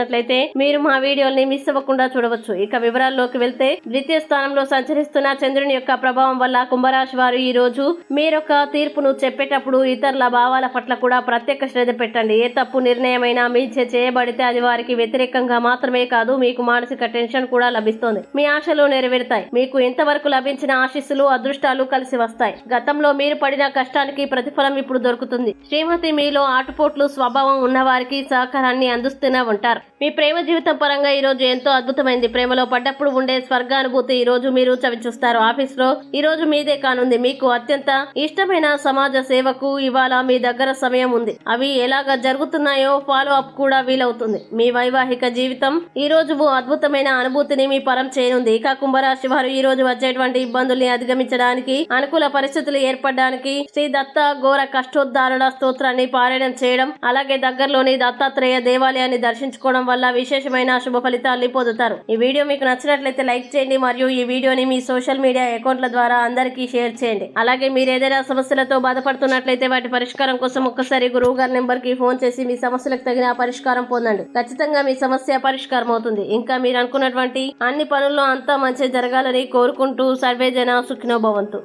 చూసినట్లయితే మీరు మా వీడియోల్ని మిస్ అవ్వకుండా చూడవచ్చు. ఇక వివరాల్లోకి వెళ్తే ద్వితీయ స్థానంలో సంచరిస్తున్న చంద్రుని యొక్క ప్రభావం వల్ల కుంభరాశి వారు ఈ రోజు మీరొక తీర్పును చెప్పేటప్పుడు ఇతరుల భావాల పట్ల కూడా ప్రత్యేక శ్రద్ధ పెట్టండి. ఏ తప్పు నిర్ణయమైనా మీచే చేయబడితే అది వారికి వ్యతిరేకంగా మాత్రమే కాదు మీకు మానసిక టెన్షన్ కూడా లభిస్తోంది. మీ ఆశలు నెరవేరుతాయి. మీకు ఇంతవరకు లభించిన ఆశీస్సులు అదృష్టాలు కలిసి వస్తాయి. గతంలో మీరు పడిన కష్టానికి ప్రతిఫలం ఇప్పుడు దొరుకుతుంది. శ్రీమతి మీలో ఆటుపోట్లు స్వభావం ఉన్నవారికి సహకారాన్ని అందిస్తూనే ఉంటారు. మీ ప్రేమ జీవితం పరంగా ఈ రోజు ఎంతో అద్భుతమైంది. ప్రేమలో పడ్డప్పుడు ఉండే స్వర్గానుభూతి ఈ రోజు మీరు చవి చూస్తారు ఆఫీస్లో ఈ రోజు మీదే కానుంది. మీకు అత్యంత ఇష్టమైన సమాజ సేవకు ఇవాళ మీ దగ్గర సమయం ఉంది. అవి ఎలాగ జరుగుతున్నాయో ఫాలో అప్ కూడా వీలవుతుంది. మీ వైవాహిక జీవితం ఈ రోజు అద్భుతమైన అనుభూతిని మీ పరం చేయనుంది. ఇక కుంభరాశి వారు ఈ రోజు వచ్చేటువంటి ఇబ్బందుల్ని అధిగమించడానికి అనుకూల పరిస్థితులు ఏర్పడడానికి శ్రీ దత్త ఘోర కష్టోద్ధారణ స్తోత్రాన్ని పారాయణం చేయడం అలాగే దగ్గరలోని దత్తాత్రేయ దేవాలయాన్ని దర్శించుకోవడం వల్ల విశేషమైన శుభ ఫలితాల్ని పొందుతారు. ఈ వీడియో మీకు నచ్చినట్లయితే లైక్ చేయండి మరియు ఈ వీడియోని మీ సోషల్ మీడియా అకౌంట్ల ద్వారా అందరికీ షేర్ చేయండి. అలాగే మీరు ఏదైనా సమస్యలతో బాధపడుతున్నట్లయితే వాటి పరిష్కారం కోసం ఒక్కసారి గురువు గారి నెంబర్కి ఫోన్ చేసి మీ సమస్యలకు తగిన పరిష్కారం పొందండి. ఖచ్చితంగా మీ సమస్య పరిష్కారం అవుతుంది. ఇంకా మీరు అనుకున్నటువంటి అన్ని పనుల్లో అంతా మంచి జరగాలని కోరుకుంటూ సర్వే జన భవంతు.